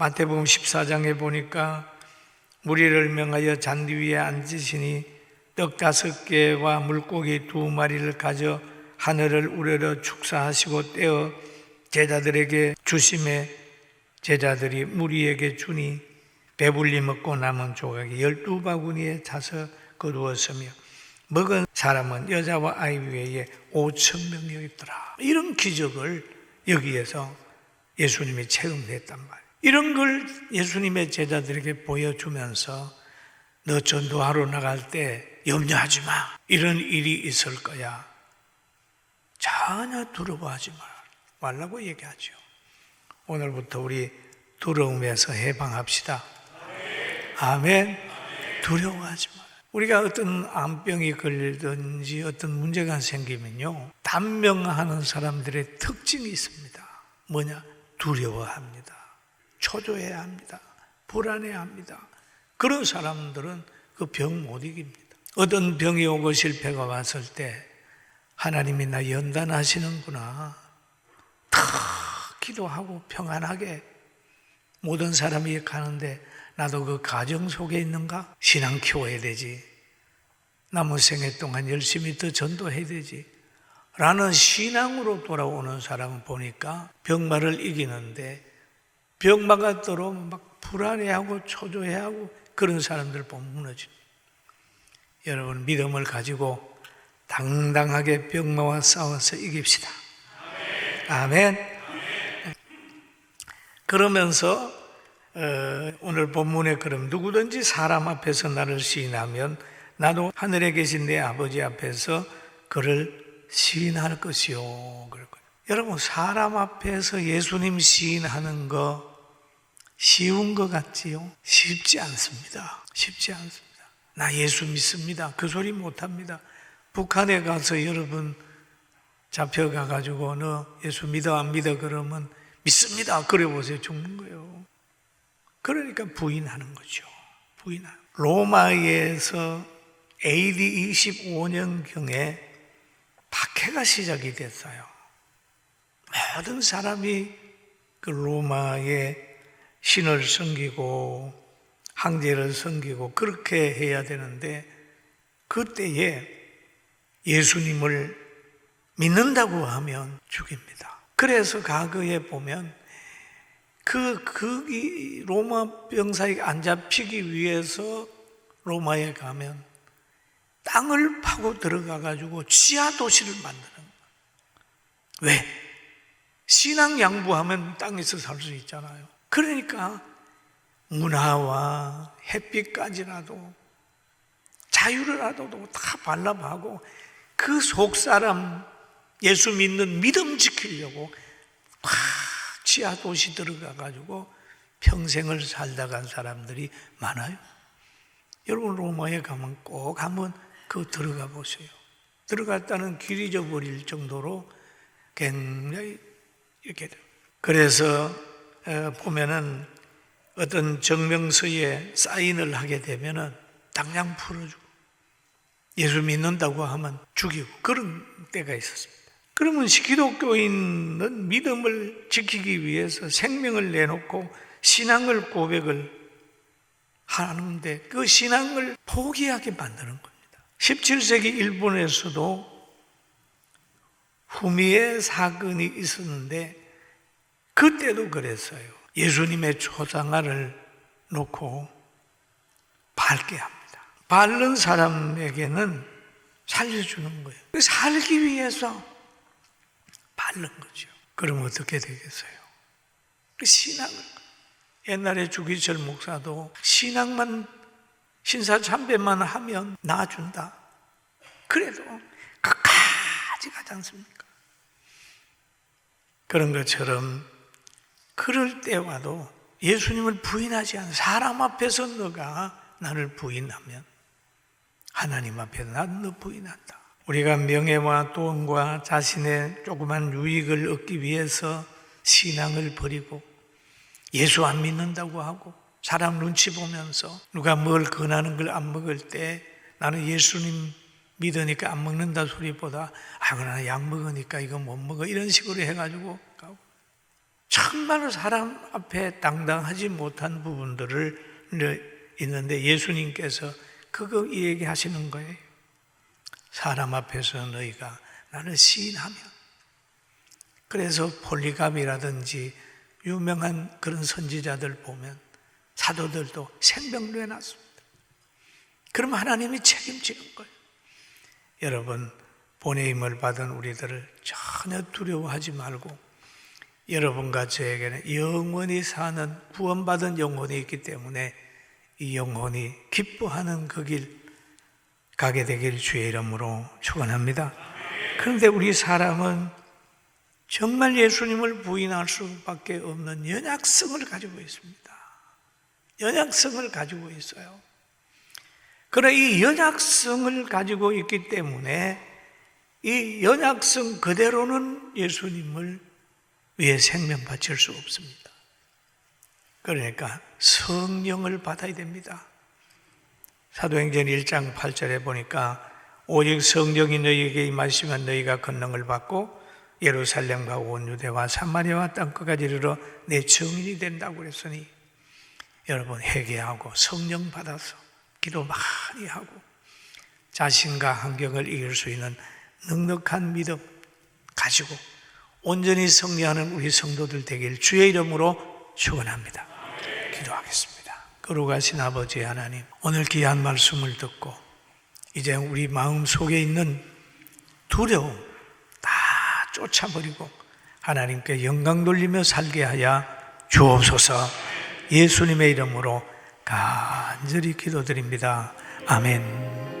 마태복음 14장에 보니까 무리를 명하여 잔디 위에 앉으시니 떡 다섯 개와 물고기 두 마리를 가져 하늘을 우러러 축사하시고 떼어 제자들에게 주심에 제자들이 무리에게 주니 배불리 먹고 남은 조각이 열두 바구니에 차서 거두었으며 먹은 사람은 여자와 아이 외에 오천 명이었더라. 이런 기적을 여기에서 예수님이 체험했단 말이에요. 이런 걸 예수님의 제자들에게 보여주면서 너 전도하러 나갈 때 염려하지 마. 이런 일이 있을 거야. 전혀 두려워하지 말라고 얘기하죠. 오늘부터 우리 두려움에서 해방합시다. 아멘. 두려워하지 마. 우리가 어떤 암병이 걸리든지 어떤 문제가 생기면요. 단명하는 사람들의 특징이 있습니다. 뭐냐? 두려워합니다. 초조해야 합니다. 불안해합니다. 그런 사람들은 그 병 못 이깁니다. 어떤 병이 오고 실패가 왔을 때 하나님이 나 연단하시는구나. 다 기도하고 평안하게 모든 사람이 가는데 나도 그 가정 속에 있는가? 신앙 키워야 되지. 남은 생애 동안 열심히 더 전도해야 되지. 라는 신앙으로 돌아오는 사람을 보니까 병마를 이기는데 병마가 들어오면 막 불안해하고 초조해하고 그런 사람들 보면 무너집니다. 여러분 믿음을 가지고 당당하게 병마와 싸워서 이깁시다. 아멘. 그러면서 어, 오늘 본문에 그럼 누구든지 사람 앞에서 나를 시인하면 나도 하늘에 계신 내 아버지 앞에서 그를 시인할 것이요. 그럴 거예요. 여러분 사람 앞에서 예수님 시인하는 거 쉬운 것 같지요? 쉽지 않습니다. 쉽지 않습니다. 나 예수 믿습니다. 그 소리 못 합니다. 북한에 가서 여러분 잡혀가 가지고 너 예수 믿어 안 믿어 그러면 믿습니다. 그래 보세요. 죽는 거예요. 그러니까 부인하는 거죠. 부인하는. 로마에서 AD 25년경에 박해가 시작이 됐어요. 모든 사람이 그 로마의 신을 섬기고 황제를 섬기고 그렇게 해야 되는데 그때에 예수님을 믿는다고 하면 죽입니다. 그래서 과거에 보면 그, 그, 이 로마 병사에게 안 잡히기 위해서 로마에 가면 땅을 파고 들어가 가지고 지하 도시를 만드는 거예요. 왜? 신앙 양보하면 땅에서 살 수 있잖아요. 그러니까 문화와 햇빛까지라도 자유를라도 다 발라하고 그 속 사람 예수 믿는 믿음 지키려고 막 지하 도시 들어가 가지고 평생을 살다 간 사람들이 많아요. 여러분 로마에 가면 꼭 한번 그 들어가 보세요. 들어갔다는 길 잊어버릴 정도로 굉장히 이렇게 그래서 보면은 어떤 정명서에 사인을 하게 되면은 당장 풀어주고 예수 믿는다고 하면 죽이고 그런 때가 있었습니다. 그러면 기독교인은 믿음을 지키기 위해서 생명을 내놓고 신앙을 고백을 하는데 그 신앙을 포기하게 만드는 겁니다. 17세기 일본에서도 후미의 사건이 있었는데 그때도 그랬어요. 예수님의 초상화를 놓고 밟게 합니다. 밟는 사람에게는 살려주는 거예요. 살기 위해서 밟는 거죠. 그럼 어떻게 되겠어요? 그 신앙을. 옛날에 주기철 목사도 신앙만, 신사참배만 하면 나아준다. 그래도 끝까지 가지 않습니까? 그런 것처럼 그럴 때와도 예수님을 부인하지 않은 사람 앞에서 너가 나를 부인하면 하나님 앞에서 나는 너 부인한다. 우리가 명예와 돈과 자신의 조그만 유익을 얻기 위해서 신앙을 버리고 예수 안 믿는다고 하고 사람 눈치 보면서 누가 뭘 권하는 걸 안 먹을 때 나는 예수님 믿으니까 안 먹는다 소리보다 아 그러나 약 먹으니까 이거 못 먹어 이런 식으로 해가지고 가고 정말로 사람 앞에 당당하지 못한 부분들을 있는데 예수님께서 그거 얘기하시는 거예요. 사람 앞에서 너희가 나를 시인하면 그래서 폴리갑이라든지 유명한 그런 선지자들 보면 사도들도 생명로 해놨습니다. 그럼 하나님이 책임지는 거예요. 여러분 보내임을 받은 우리들을 전혀 두려워하지 말고 여러분과 저에게는 영원히 사는 구원받은 영혼이 있기 때문에 이 영혼이 기뻐하는 그 길 가게 되길 주의 이름으로 축원합니다. 그런데 우리 사람은 정말 예수님을 부인할 수밖에 없는 연약성을 가지고 있습니다. 연약성을 가지고 있어요. 그러나 이 연약성을 가지고 있기 때문에 이 연약성 그대로는 예수님을 위해 생명 바칠 수 없습니다. 그러니까 성령을 받아야 됩니다. 사도행전 1장 8절에 보니까 오직 성령이 너희에게 임하시면 너희가 권능을 받고 예루살렘과 온 유대와 사마리아와 땅끝까지 이르러 내 증인이 된다고 그랬으니 여러분 회개하고 성령 받아서 기도 많이 하고 자신과 환경을 이길 수 있는 넉넉한 믿음 가지고 온전히 승리하는 우리 성도들 되길 주의 이름으로 축원합니다. 기도하겠습니다. 거룩하신 아버지 하나님, 오늘 귀한 말씀을 듣고 이제 우리 마음 속에 있는 두려움 다 쫓아버리고 하나님께 영광 돌리며 살게 하여 주옵소서. 예수님의 이름으로 간절히 기도드립니다. 아멘.